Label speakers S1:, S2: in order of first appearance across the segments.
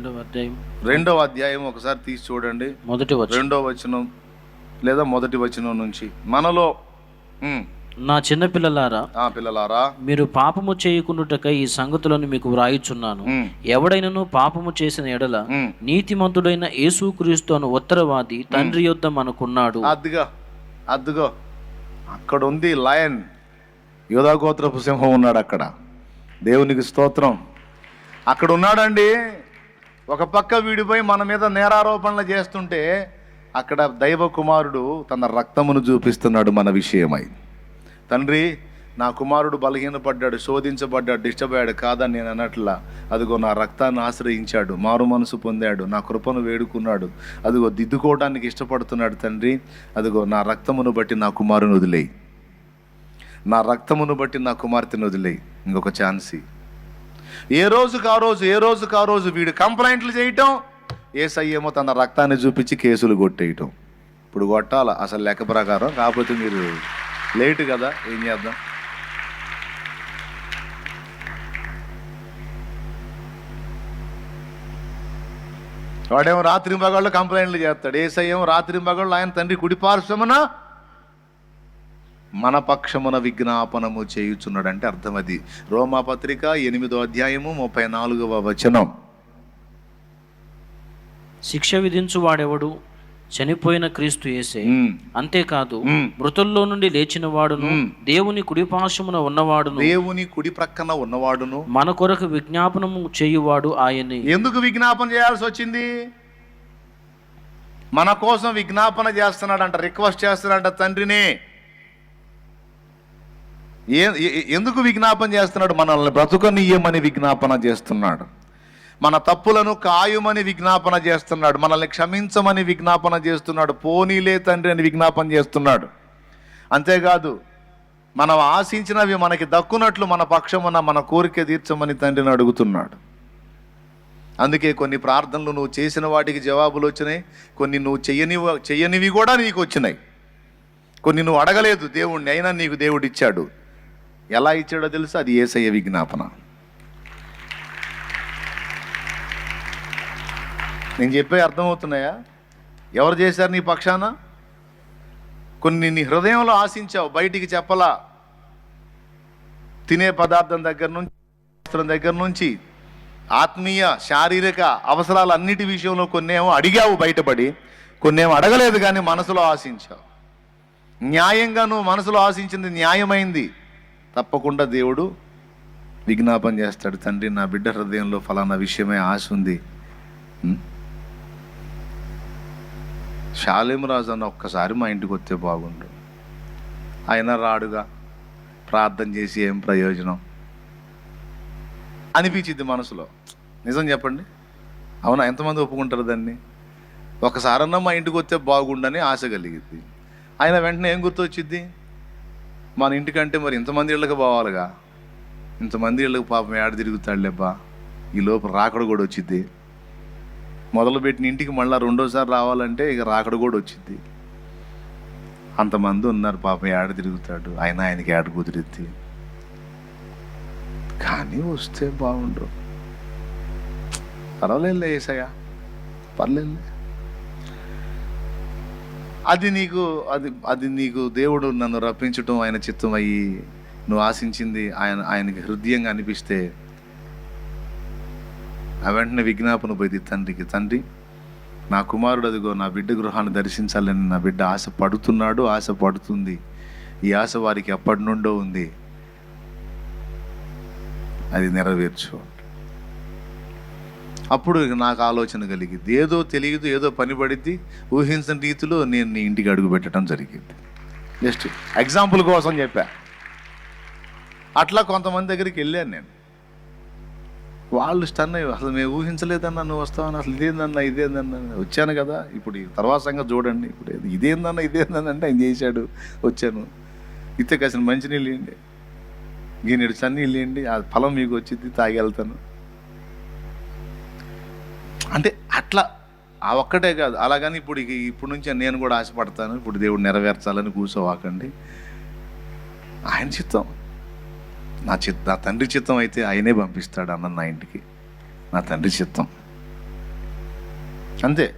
S1: రెండవ అధ్యాయం.
S2: రెండవ అధ్యాయం ఒకసారి తీసి చూడండి.
S1: మొదటి వచనం.
S2: రెండో వచనం లేదా మొదటి వచనం నుంచి. మనలో
S1: నా చిన్న పిల్లలారా
S2: ఆ పిల్లలారా
S1: మీరు పాపము చేయకుండాటకై ఈ సంగతులను మీకు వ్రాయిచున్నాను. ఎవడైనను పాపము చేసిన ఎడల. నీతిమంతుడైన యేసుక్రీస్తు అను ఉత్తరవాది తండ్రి యొద్ద మనకున్నాడు.
S2: అద్దుగో అద్దుగో. అక్కడ ఉంది లయన్. యోధాగోత్రపు సింహం ఉన్నాడు అక్కడ దేవునికి స్తోత్రం. అక్కడ ఉన్నాడండి ఒక పక్క వీడిపోయి మన మీద నేరారోపణలు చేస్తుంటే అక్కడ దైవ కుమారుడు తన రక్తమును చూపిస్తున్నాడు మన విషయమై. తండ్రి నా కుమారుడు బలహీనపడ్డాడు శోధించబడ్డాడు డిస్టర్బ్ అయ్యాడు కాదని నేను అన్నట్లా అదిగో నా రక్తాన్ని ఆశ్రయించాడు మారు మనసు పొందాడు నా కృపను వేడుకున్నాడు అదిగో దిద్దుకోవడానికి ఇష్టపడుతున్నాడు తండ్రి అదిగో నా రక్తమును బట్టి నా కుమారుని వదిలేయి. నా రక్తమును బట్టి నా కుమార్తెను వదిలేయి. ఇంకొక ఛాన్సీ ఏ రోజుకు ఆ రోజు ఏ రోజుకు ఆ రోజు వీడు కంప్లైంట్లు చేయటం ఏసయ్యేమో తన రక్తాన్ని చూపించి కేసులు కొట్టేయటం. ఇప్పుడు కొట్టాల? అసలు లెక్క ప్రకారం? కాకపోతే మీరు లేట్ కదా ఏం చేద్దాం? వాడేమో రాత్రి మగాళ్ళు కంప్లైంట్లు చేస్తాడు. ఏసయ్యేమో రాత్రి మగాళ్ళు ఆయన తండ్రి కుడిపార్శ్వమున మన పక్షమున విజ్ఞాపనము చేయుచున్నాడు అంటే అర్థం అది రోమా పత్రిక ఎనిమిదో అధ్యాయము ముప్పై నాలుగవ వచనం.
S1: శిక్ష విధించు వాడెవడు చనిపోయిన క్రీస్తు యేసే. అంతేకాదు. మృతుల్లో నుండి లేచిన వాడును దేవుని కుడిపార్శ్వమున ఉన్నవాడును.
S2: దేవుని కుడి ప్రక్కన ఉన్నవాడును.
S1: మన కొరకు విజ్ఞాపనము చేయువాడు ఆయనే.
S2: ఎందుకు విజ్ఞాపన చేయాల్సి వచ్చింది? మన కోసం విజ్ఞాపన చేస్తున్నాడంట రిక్వెస్ట్ చేస్తున్నాడంట తండ్రినే. ఎందుకు విజ్ఞాపన చేస్తున్నాడు? మనల్ని బ్రతుకనీయమని విజ్ఞాపన చేస్తున్నాడు. మన తప్పులను కాయుమని విజ్ఞాపన చేస్తున్నాడు. మనల్ని క్షమించమని విజ్ఞాపన చేస్తున్నాడు. పోనీలే తండ్రి అని విజ్ఞాపన చేస్తున్నాడు. అంతేకాదు మనం ఆశించినవి మనకి దక్కునట్లు మన పక్షమున మన కోరిక తీర్చమని తండ్రిని అడుగుతున్నాడు. అందుకే కొన్ని ప్రార్థనలు నువ్వు చేసిన వాటికి జవాబులు వచ్చినాయి. కొన్ని నువ్వు చెయ్యని చెయ్యనివి కూడా నీకు వచ్చినాయి. కొన్ని నువ్వు అడగలేదు దేవుణ్ణి అయినా నీకు దేవుడిచ్చాడు. ఎలా ఇచ్చాడో తెలుసు? అది ఏసయ్య విజ్ఞాపన. నేను చెప్పే అర్థమవుతున్నాయా? ఎవరు చేశారు నీ పక్షాన? కొన్ని నీ హృదయంలో ఆశించావు బయటికి చెప్పలా. తినే పదార్థం దగ్గర నుంచి వస్త్రం దగ్గర నుంచి ఆత్మీయ శారీరక అవసరాలు అన్నిటి విషయంలో కొన్నేమో అడిగావు బయటపడి కొన్నేమో అడగలేదు కానీ మనసులో ఆశించావు. న్యాయంగా నువ్వు మనసులో ఆశించింది న్యాయమైంది. తప్పకుండా దేవుడు విజ్ఞాపన చేస్తాడు. తండ్రి నా బిడ్డ హృదయంలో ఫలానా విషయమే ఆశ ఉంది. రాజు అన్న ఒక్కసారి మా ఇంటికి వస్తే బాగుండు. ఆయన రాడుగా ప్రార్థన చేసి ఏం ప్రయోజనం? అనిపించింది మనసులో. నిజం చెప్పండి. అవునా? ఎంతమంది ఒప్పుకుంటారు దాన్ని? ఒకసారన్నా మా ఇంటికి వస్తే బాగుండని ఆశ కలిగింది. ఆయన వెంటనే ఏం గుర్తొచ్చింది మన ఇంటికంటే మరి ఇంతమంది ఇళ్ళకి పోవాలిగా. ఇంతమంది ఇళ్ళకి పాపం ఏడ తిరుగుతాడులేబ్బా. ఈ లోపు రాకడ కూడా వచ్చింది మొదలుపెట్టిన ఇంటికి మళ్ళీ రెండోసారి రావాలంటే ఇక రాకడ కూడా వచ్చింది అంతమంది ఉన్నారు పాపం ఏడ తిరుగుతాడు. ఆయన ఆయనకి ఏడ కుదిరిద్ది? కానీ వస్తే బాగుండు. పర్వాలేదులే ఏసయ్యా. పర్లేదులే. అది నీకు అది అది నీకు దేవుడు నన్ను రప్పించటం ఆయన చిత్తం అయ్యి నువ్వు ఆశించింది ఆయన ఆయనకి హృదయంగా అనిపిస్తే ఆ వెంటనే విజ్ఞాపన పోయింది తండ్రికి. తండ్రి నా కుమారుడు అదిగో నా బిడ్డ గృహాన్ని దర్శించాలని నా బిడ్డ ఆశ పడుతున్నాడు ఆశ పడుతుంది. ఈ ఆశ వారికి ఎప్పటి నుండో ఉంది. అది నెరవేర్చు. అప్పుడు నాకు ఆలోచన కలిగింది. ఏదో తెలియదు ఏదో పని పడిద్ది ఊహించని రీతిలో నేను నీ ఇంటికి అడుగు పెట్టడం జరిగింది. జస్ట్ ఎగ్జాంపుల్ కోసం చెప్పా. అట్లా కొంతమంది దగ్గరికి వెళ్ళాను నేను. వాళ్ళు స్టన్ అయ్యి అసలు మేము ఊహించలేదన్నా నువ్వు వస్తావని అసలు ఇదేందన్నా ఇదేందన్నా? వచ్చాను కదా ఇప్పుడు ఈ తర్వాత సంగతి చూడండి. ఇప్పుడు ఇది- ఇదేందన్నా ఇదేందన్నా? అంటే ఆయన చేశాడు వచ్చాను. ఇతే కాసిన మంచినీళ్ళు ఇవ్వండి గిన్నెడు చన్నీళ్ళు ఇవ్వండి ఆ ఫలం మీకు వచ్చింది తాగి వెళ్తాను. అంటే అట్లా ఆ ఒక్కటే కాదు. అలాగని ఇప్పుడు ఇప్పుడు నుంచి నేను కూడా ఆశపడతాను. ఇప్పుడు దేవుడు నెరవేర్చాలని కూర్చోవాకండి. ఆయన చిత్తం. నా చిత్త నా తండ్రి చిత్తం అయితే ఆయనే పంపిస్తాడు అన్న నా ఇంటికి. నా తండ్రి చిత్తం. అంతే.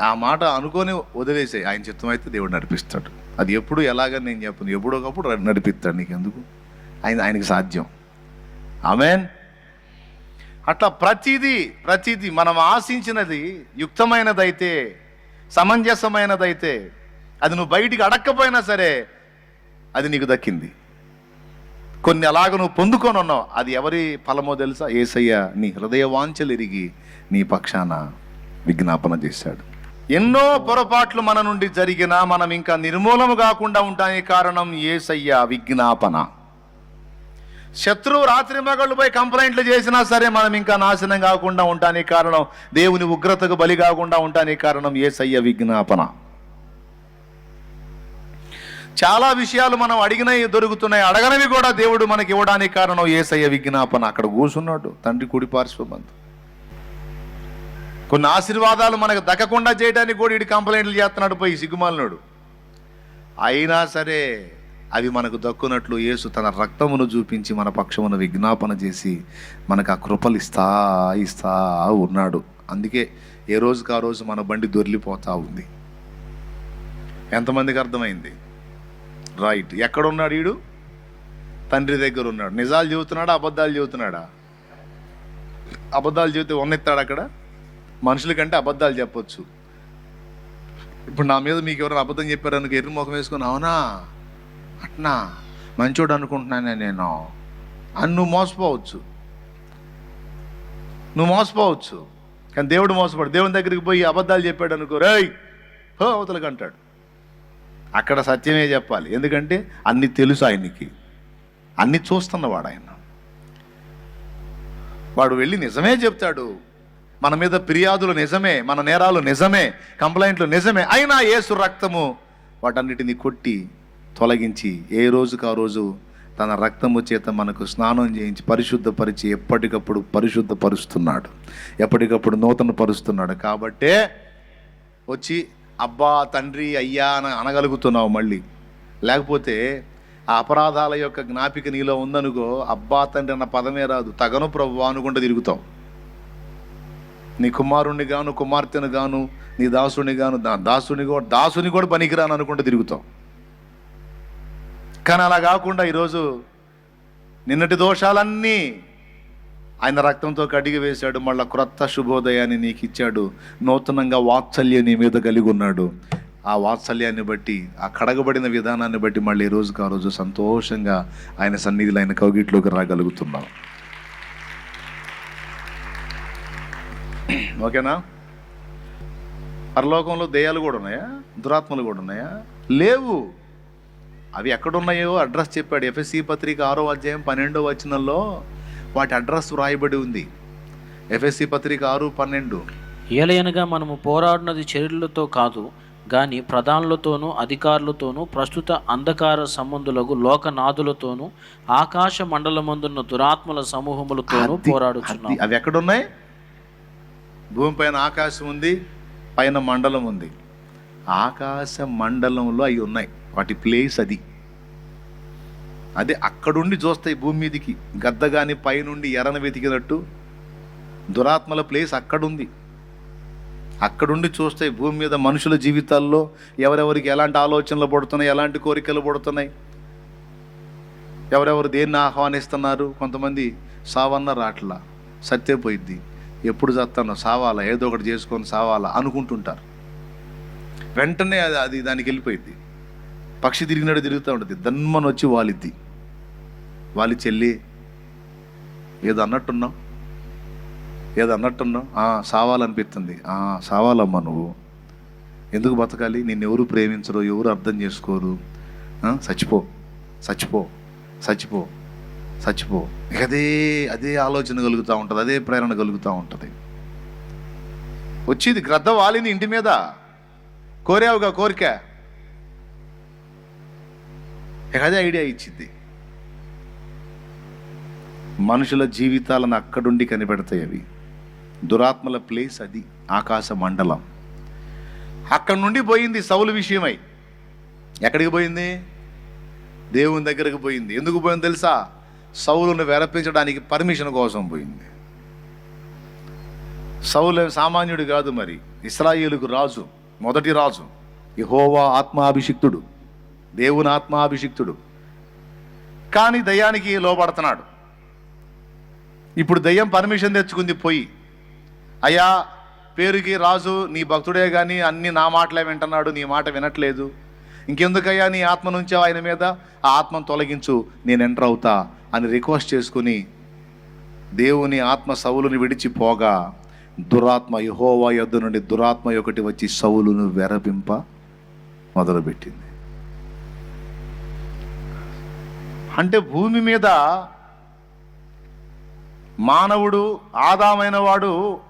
S2: ఆ మాట అనుకొని వదిలేసే ఆయన చిత్తం అయితే దేవుడు నడిపిస్తాడు. అది ఎప్పుడు ఎలాగని నేను చెప్పను. ఎప్పుడో ఒకప్పుడు నడిపిస్తాడు నీకు ఎందుకు ఆయన ఆయనకి సాధ్యం. ఆమెన్. అట్లా ప్రతిదీ ప్రతిదీ మనం ఆశించినది యుక్తమైనదైతే సమంజసమైనదైతే అది నువ్వు బయటికి అడక్కపోయినా సరే అది నీకు దక్కింది. కొన్ని అలాగ నువ్వు పొందుకొని ఉన్నావు. అది ఎవరి ఫలమో తెలుసా? ఏసయ్య నీ హృదయ వాంఛలు నీ పక్షాన విజ్ఞాపన చేశాడు. ఎన్నో పొరపాట్లు మన నుండి జరిగినా మనం ఇంకా నిర్మూలము కాకుండా ఉండడానికి కారణం ఏసయ్య విజ్ఞాపన. శత్రువు రాత్రి మగళ్ళు పోయి కంప్లైంట్లు చేసినా సరే మనం ఇంకా నాశనం కాకుండా ఉండడానికి కారణం దేవుని ఉగ్రతకు బలి కాకుండా ఉండడానికి కారణం ఏసయ్య విజ్ఞాపన. చాలా విషయాలు మనం అడిగినవి దొరుకుతున్నాయి అడగనవి కూడా దేవుడు మనకి ఇవ్వడానికి కారణం ఏసయ్య విజ్ఞాపన. అక్కడ కూర్చున్నాడు తండ్రి కుడి పార్శ్వబంధు కొన్ని ఆశీర్వాదాలు మనకు దక్కకుండా చేయడానికి కూడా ఇటు కంప్లైంట్లు చేస్తున్నాడు పోయి సిగ్గుమాలినాడు. అయినా సరే అవి మనకు దక్కునట్లు యేసు తన రక్తమును చూపించి మన పక్షమును విజ్ఞాపన చేసి మనకు ఆ కృపలు ఇస్తా ఇస్తా ఉన్నాడు. అందుకే ఏ రోజుకి ఆ రోజు మన బండి దొరిలిపోతూ ఉంది. ఎంతమందికి అర్థమైంది? రైట్. ఎక్కడున్నాడు వీడు తండ్రి దగ్గర ఉన్నాడు. నిజాలు చెబుతున్నాడా? అబద్ధాలు చెబుతున్నాడా? అబద్ధాలు చెబితే ఉన్నెత్తాడు అక్కడ? మనుషుల కంటే అబద్ధాలు చెప్పొచ్చు. ఇప్పుడు నా మీద మీకు ఎవరైనా అబద్ధం చెప్పారు అనుకో ఎర్రి ముఖం వేసుకొని అవునా? అట్నా మంచోడు అనుకుంటున్నానే నేను. అని నువ్వు మోసపోవచ్చు. నువ్వు మోసపోవచ్చు. కానీ దేవుడు మోసపడు. దేవుని దగ్గరికి పోయి అబద్ధాలు చెప్పాడు అనుకో రేయ్ హో అవతలకు అంటాడు. అక్కడ సత్యమే చెప్పాలి. ఎందుకంటే అన్ని తెలుసు ఆయనకి. అన్ని చూస్తున్నవాడు ఆయన. వాడు వెళ్ళి నిజమే చెప్తాడు. మన మీద ఫిర్యాదులు నిజమే మన నేరాలు నిజమే కంప్లైంట్లు నిజమే. అయినా ఏసు రక్తము వాటన్నిటిని కొట్టి తొలగించి ఏ రోజుకు ఆ రోజు తన రక్తము చేత మనకు స్నానం చేయించి పరిశుద్ధపరిచి ఎప్పటికప్పుడు పరిశుద్ధపరుస్తున్నాడు. ఎప్పటికప్పుడు నూతన పరుస్తున్నాడు కాబట్టే వచ్చి అబ్బా తండ్రి అయ్యా అని అనగలుగుతున్నావు మళ్ళీ. లేకపోతే ఆ అపరాధాల యొక్క జ్ఞాపిక నీలో ఉందనుకో అబ్బా తండ్రి అన్న పదమే రాదు. తగను ప్రభు అనుకుంటూ తిరుగుతావు. నీ కుమారుణ్ణి గాను కుమార్తెను గాను నీ దాసుని గాను దాసుని కూడా దాసుని కూడా పనికిరాను అనుకుంటూ తిరుగుతావు. కానీ అలా కాకుండా ఈరోజు నిన్నటి దోషాలన్నీ ఆయన రక్తంతో కడిగి వేశాడు మళ్ళీ క్రొత్త శుభోదయాన్ని నీకు ఇచ్చాడు నూతనంగా వాత్సల్యం నీ మీద కలిగి ఉన్నాడు. ఆ వాత్సల్యాన్ని బట్టి ఆ కడగబడిన విధానాన్ని బట్టి మళ్ళీ ఈ రోజుకు ఆ రోజు సంతోషంగా ఆయన సన్నిధిలో ఆయన కౌగిట్లోకి రాగలుగుతున్నాం. ఓకేనా? పరలోకంలో దెయ్యాలు కూడా ఉన్నాయా? దురాత్మలు కూడా ఉన్నాయా? లేవు. అవి ఎక్కడున్నాయో అడ్రస్ చెప్పాడు. ఎఫ్ఎస్సి పత్రిక ఆరో అధ్యాయం పన్నెండో వచనంలో వాటి అడ్రస్ వ్రాయబడి ఉంది. ఎఫ్ఎస్సి పత్రిక ఆరు పన్నెండు.
S1: ఏలయనగా మనము పోరాడినది చర్యలతో కాదు గాని ప్రధానులతోనూ అధికారులతోనూ ప్రస్తుత అంధకార సంబంధులకు లోకనాథులతోనూ ఆకాశ మండలమందున్న దురాత్మల సమూహములతోనూ పోరాడుచున్నాం.
S2: అవి ఎక్కడున్నాయి? భూమిపైన ఆకాశం ఉంది పైన మండలం ఉంది. ఆకాశ మండలంలో అవి ఉన్నాయి. వాటి ప్లేస్ అది. అదే అక్కడుండి చూస్తాయి భూమి మీదికి. గద్దగాని పైనుండి ఎరను వెతికినట్టు. దురాత్మల ప్లేస్ అక్కడుంది. అక్కడుండి చూస్తాయి భూమి మీద మనుషుల జీవితాల్లో ఎవరెవరికి ఎలాంటి ఆలోచనలు పడుతున్నాయి ఎలాంటి కోరికలు పడుతున్నాయి. ఎవరెవరు దేన్ని ఆహ్వానిస్తున్నారు? కొంతమంది సావన్న రాట్లా. సత్తే పోయిద్ది. ఎప్పుడు చస్తానో సావాలా? ఏదో ఒకటి చేసుకొని సావాలా? అనుకుంటుంటారు. వెంటనే అది అది దానికి వెళ్ళిపోయింది పక్షి తిరిగినట్టు తిరుగుతూ ఉంటుంది. దన్మని వచ్చి వాలిద్ది. వాళ్ళ చెల్లి ఏదో అన్నట్టున్నావు ఏదో అన్నట్టున్నావు సావాలనిపిస్తుంది సావాలమ్మా నువ్వు. ఎందుకు బతకాలి? నిన్ను ఎవరు ప్రేమించరు? ఎవరు అర్థం చేసుకోరు? చచ్చిపో. చచ్చిపో. చచ్చిపో. చచ్చిపో. ఇక అదే అదే ఆలోచన కలుగుతూ ఉంటుంది. అదే ప్రేరణ కలుగుతూ ఉంటుంది. వచ్చేది గ్రద్ద వాలింది ఇంటి మీద. కోరావుగా కోరిక. ఇక అదే ఐడియా ఇచ్చింది. మనుషుల జీవితాలను అక్కడుండి కనిపెడతాయి అవి. దురాత్మల ప్లేస్ అది ఆకాశ మండలం. అక్కడి నుండి పోయింది సౌలు విషయమై. ఎక్కడికి పోయింది? దేవుని దగ్గరకు పోయింది. ఎందుకు పోయింది తెలుసా? సౌలును వెరపించడానికి పర్మిషన్ కోసం పోయింది. సౌలు సామాన్యుడు కాదు మరి. ఇస్రాయేలుకు రాజు మొదటి రాజు. యహోవా ఆత్మాభిషిక్తుడు. దేవుని ఆత్మాభిషిక్తుడు. కానీ దయానికి లోపడుతున్నాడు ఇప్పుడు దయ్యం పర్మిషన్ తెచ్చుకుంది పోయి. అయ్యా పేరుకి రాజు నీ భక్తుడే కానీ అన్ని నా మాటలే వింటున్నాడు నీ మాట వినట్లేదు. ఇంకెందుకయ్యా నీ ఆత్మ నుంచి ఆయన మీద? ఆ ఆత్మను తొలగించు నేను ఎంటర్ అవుతా అని రిక్వెస్ట్ చేసుకుని దేవుని ఆత్మ సౌలుని విడిచిపోగా దురాత్మ యహోవా యొద్ద నుండి దురాత్మ ఒకటి వచ్చి సౌలును వెరపింప మొదలుపెట్టింది. అంటే భూమి మీద మానవుడు ఆదామైన వాడు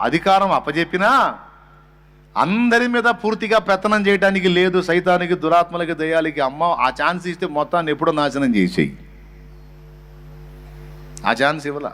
S2: అధికారం అప్పజెప్పినా అందరి మీద పూర్తిగా పెత్తనం చేయడానికి లేదు సైతానికి దురాత్మలకి దయ్యాలకి అమ్మ ఆ ఛాన్స్ ఇస్తే మొత్తాన్ని ఎప్పుడో నాశనం చేసేయి. ఆ ఛాన్స్ ఇవ్వలా.